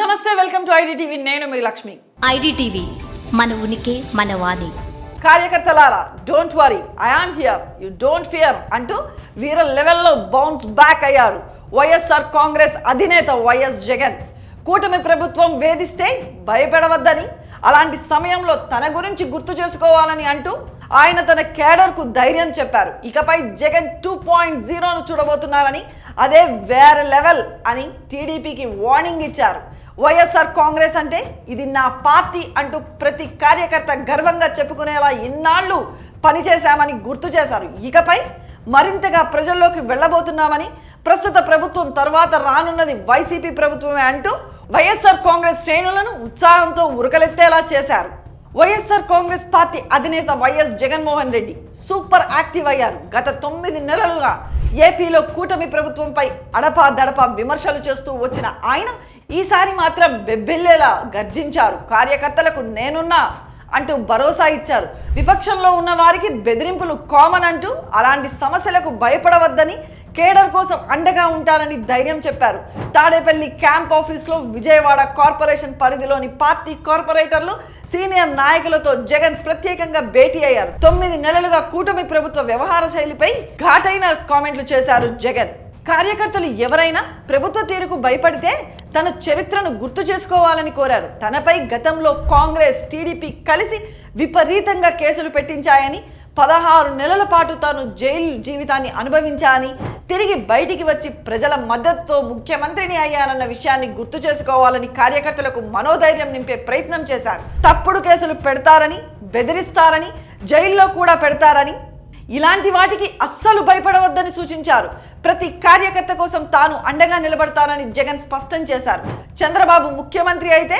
నమస్తే welcome to ID నేను మీ Lakshmi. IDTV మన ఉనికి మన వాణి. కార్యకర్తలారా don't worry I am here you don't fear అంటూ వీర లెవెల్లో బౌన్స్ బ్యాక్ అయ్యారు వైఎస్ఆర్ కాంగ్రెస్ అధినేత వైఎస్ జగన్. కూటమి ప్రభుత్వం వేధిస్తే భయపడవద్దని అలాంటి సమయంలో తన గురించి గుర్తు చేసుకోవాలని అంటూ ఆయన తన కేడర్కు ధైర్యం చెప్పారు. ఇకపై జగన్ టూ పాయింట్ జీరోను చూడబోతున్నారని అదే వేరే లెవెల్ అని టీడీపీకి వార్నింగ్ ఇచ్చారు. వైఎస్ఆర్ కాంగ్రెస్ అంటే ఇది నా పార్టీ అంటూ ప్రతి కార్యకర్త గర్వంగా చెప్పుకునేలా ఇన్నాళ్ళు పనిచేశామని గుర్తు చేశారు. ఇకపై మరింతగా ప్రజల్లోకి వెళ్ళబోతున్నామని ప్రస్తుత ప్రభుత్వం తర్వాత రానున్నది వైసీపీ ప్రభుత్వమే అంటూ వైఎస్ఆర్ కాంగ్రెస్ శ్రేణులను ఉత్సాహంతో ఉరకలెత్తేలా చేశారు. వైఎస్ఆర్ కాంగ్రెస్ పార్టీ అధినేత YS Jaganmohan Reddy super active అయ్యారు. గత తొమ్మిది నెలలుగా ఏపీలో కూటమి ప్రభుత్వంపై అడపా దడపా విమర్శలు చేస్తూ వచ్చిన ఆయన ఈసారి మాత్రం బెబ్బెల్లేలా గర్జించారు. కార్యకర్తలకు నేనున్నా అంటూ భరోసా ఇచ్చారు. విపక్షంలో ఉన్న వారికి బెదిరింపులు కామన్ అంటూ అలాంటి సమస్యలకు భయపడవద్దని కేడర్ కోసం అండగా ఉంటారని ధైర్యం చెప్పారు. తాడేపల్లి క్యాంప్ ఆఫీస్లో విజయవాడ కార్పొరేషన్ పరిధిలోని పార్టీ కార్పొరేటర్లు సీనియర్ నాయకులతో జగన్ ప్రత్యేకంగా భేటీ అయ్యారు. తొమ్మిది నెలలుగా కూటమి ప్రభుత్వ వ్యవహార శైలిపై ఘాటైన కామెంట్లు చేశారు జగన్. కార్యకర్తలు ఎవరైనా ప్రభుత్వ తీరుకు భయపడితే తన చరిత్రను గుర్తు చేసుకోవాలని కోరారు. తనపై గతంలో కాంగ్రెస్ టీడీపీ కలిసి విపరీతంగా కేసులు పెట్టించాయని పదహారు నెలల పాటు తాను జైలు జీవితాన్ని అనుభవించాని తిరిగి బయటికి వచ్చి ప్రజల మద్దతుతో ముఖ్యమంత్రిని అయ్యానన్న విషయాన్ని గుర్తు చేసుకోవాలని కార్యకర్తలకు మనోధైర్యం నింపే ప్రయత్నం చేశారు. తప్పుడు కేసులు పెడతారని బెదిరిస్తారని జైల్లో కూడా పెడతారని ఇలాంటి వాటికి అస్సలు భయపడవద్దని సూచించారు. ప్రతి కార్యకర్త కోసం తాను అండగా నిలబడతానని జగన్ స్పష్టం చేశారు. చంద్రబాబు ముఖ్యమంత్రి అయితే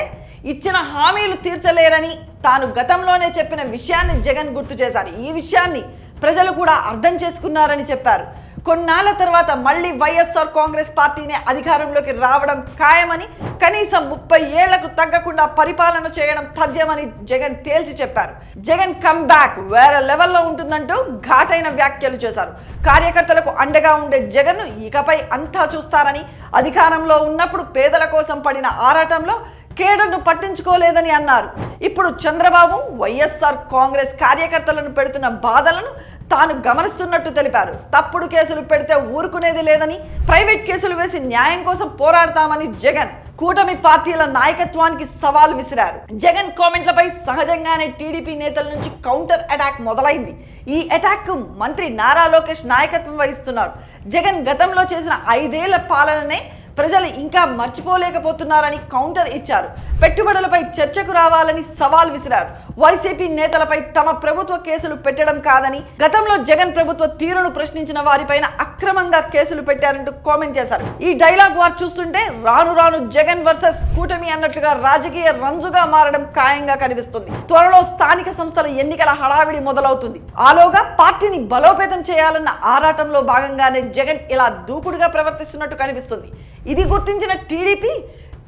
ఇచ్చిన హామీలు తీర్చలేరని తాను గతంలోనే చెప్పిన విషయాన్ని జగన్ గుర్తు చేశారు. ఈ విషయాన్ని ప్రజలు కూడా అర్థం చేసుకున్నారని చెప్పారు. కొన్నాళ్ళ తర్వాత మళ్ళీ వైఎస్ఆర్ కాంగ్రెస్ పార్టీనే అధికారంలోకి రావడం ఖాయమని కనీసం ముప్పై ఏళ్ళకు తగ్గకుండా పరిపాలన చేయడం తథ్యమని జగన్ తేల్చి చెప్పారు. జగన్ కమ్ బ్యాక్ వేరే లెవెల్లో ఉంటుందంటూ ఘాటైన వ్యాఖ్యలు చేశారు. కార్యకర్తలకు అండగా ఉండే జగన్ను ఇకపై అంతా చూస్తారని అధికారంలో ఉన్నప్పుడు పేదల కోసం పడిన ఆరాటంలో కేడర్ను పట్టించుకోలేదని అన్నారు. ఇప్పుడు చంద్రబాబు వైఎస్ఆర్ కాంగ్రెస్ కార్యకర్తలను పెడుతున్న బాధలను తాను గమనిస్తున్నట్టు తెలిపారు. తప్పుడు కేసులు పెడితే ఊరుకునేది లేదని ప్రైవేట్ కేసులు వేసి న్యాయం కోసం పోరాడతామని జగన్ కూటమి పార్టీల నాయకత్వానికి సవాల్ విసిరారు. జగన్ కామెంట్లపై సహజంగానే టీడీపీ నేతల నుంచి కౌంటర్ అటాక్ మొదలైంది. ఈ అటాక్ మంత్రి నారా లోకేష్ నాయకత్వం వహిస్తున్నారు. జగన్ గతంలో చేసిన ఐదేళ్ళ పాలననే ప్రజలు ఇంకా మర్చిపోలేకపోతున్నారని కౌంటర్ ఇచ్చారు. పెట్టుబడులపై చర్చకు రావాలని సవాల్ విసిరారు. వైసీపీ నేతలపై తమ ప్రభుత్వ కేసులు పెట్టడం కాదని గతంలో జగన్ ప్రభుత్వ తీరును ప్రశ్నించిన వారిపైన అక్రమంగా కేసులు పెట్టారంటూ కామెంట్ చేశారు. ఈ డైలాగ్ వారు చూస్తుంటే రాను రాను జగన్ వర్సెస్ కూటమి అన్నట్లుగా రాజకీయ రంజుగా మారడం ఖాయంగా కనిపిస్తుంది. త్వరలో స్థానిక సంస్థల ఎన్నికల హడావిడి మొదలవుతుంది. ఆలోగా పార్టీని బలోపేతం చేయాలన్న ఆరాటంలో భాగంగానే జగన్ ఇలా దూకుడుగా ప్రవర్తిస్తున్నట్టు కనిపిస్తుంది. ఇది గుర్తించిన టీడీపీ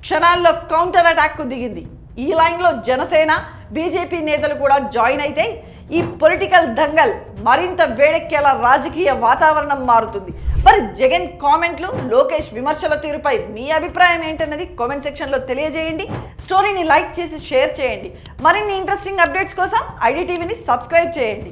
క్షణాల్లో కౌంటర్ అటాక్కు దిగింది. ఈ లైన్లో జనసేన బీజేపీ నేతలు కూడా జాయిన్ అయితే ఈ పొలిటికల్ దంగల్ మరింత వేడెక్కేలా రాజకీయ వాతావరణం మారుతుంది. మరి జగన్ కామెంట్లు లోకేష్ విమర్శల తీరుపై మీ అభిప్రాయం ఏంటన్నది కామెంట్ సెక్షన్లో తెలియజేయండి. స్టోరీని లైక్ చేసి షేర్ చేయండి. మరిన్ని ఇంట్రెస్టింగ్ అప్డేట్స్ కోసం ఐడి టీవీని సబ్స్క్రైబ్ చేయండి.